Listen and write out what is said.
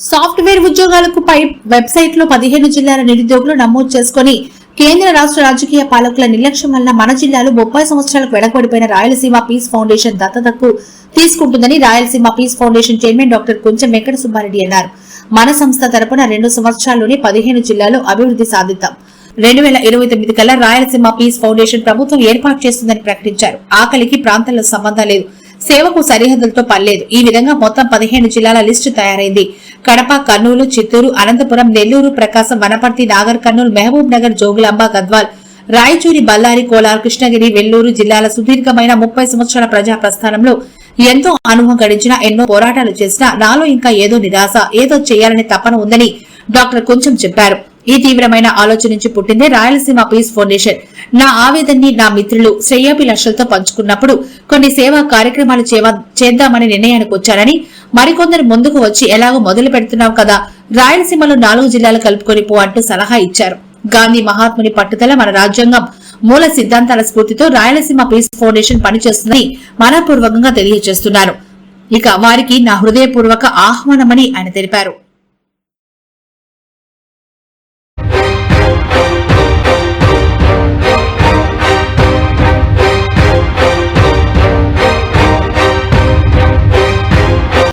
Software ఉద్యోగాలకు పై వెబ్సైట్లో పదిహేను జిల్లాల నిరుద్యోగులు నమోదు చేసుకుని కేంద్ర రాష్ట్ర రాజకీయ పాలకుల నిర్లక్ష్యం వల్ల మన జిల్లాలో ముప్పై సంవత్సరాలకు వెనకబడిపోయిన రాయలసీమ పీస్ ఫౌండేషన్ దత్తతకు తీసుకుంటుందని Rayalaseema peace foundation chairman doctor కొంచెం వెంకట సుబ్బారెడ్డి అన్నారు. మన సంస్థ తరపున రెండు సంవత్సరాల్లోనే పదిహేను జిల్లాలో అభివృద్ధి సాధిద్దాం. రెండు వేల ఇరవై తొమ్మిది కల్లా రాయలసీమ పీస్ ఫౌండేషన్ ప్రభుత్వం ఏర్పాటు చేస్తుందని ప్రకటించారు. ఆకలికి ప్రాంతాల్లో సంబంధం లేదు. సేవకు సరిహద్దులతో పర్లేదు ఈ విధంగా మొత్తం పదిహేను జిల్లాల లిస్టు తయారైంది. కడప కర్నూలు చిత్తూరు అనంతపురం నెల్లూరు ప్రకాశం వనపర్తి నాగర్ కర్నూలు మహబూబ్ నగర్ జోగులాంబ గద్వాల్ రాయచూరి బల్లారి కోలార్ కృష్ణగిరి వెల్లూరు జిల్లాల సుదీర్ఘమైన ముప్పై సంవత్సరాల ప్రజా ప్రస్థానంలో ఎంతో అనుభవం గడించిన ఎన్నో పోరాటాలు చేసినా నాలో ఇంకా ఏదో నిరాశ ఏదో చేయాలనే తపన ఉందని డాక్టర్ కొంచెం చెప్పారు. ఈ తీవ్రమైన ఆలోచన నుంచి పుట్టిందే రాయలసీమ పీస్ ఫౌండేషన్. నా ఆవేదన్ని నా మిత్రులు శ్రేయాభిలాషలతో పంచుకున్నప్పుడు కొన్ని సేవా కార్యక్రమాలు చేద్దామని నిర్ణయానికి వచ్చానని మరికొందరు ముందుకు వచ్చి ఎలాగో మొదలు పెడుతున్నాం కదా రాయలసీమలో నాలుగు జిల్లాలు కలుపుకొని పో అంటూ సలహా ఇచ్చారు. గాంధీ మహాత్ముని పట్టుదల మన రాజ్యాంగం మూల సిద్ధాంతాల స్ఫూర్తితో రాయలసీమ పీస్ ఫౌండేషన్ పనిచేస్తుందని మనపూర్వకంగా తెలియజేస్తున్నారు. ఇక వారికి నా హృదయపూర్వక ఆహ్వానమని ఆయన తెలిపారు.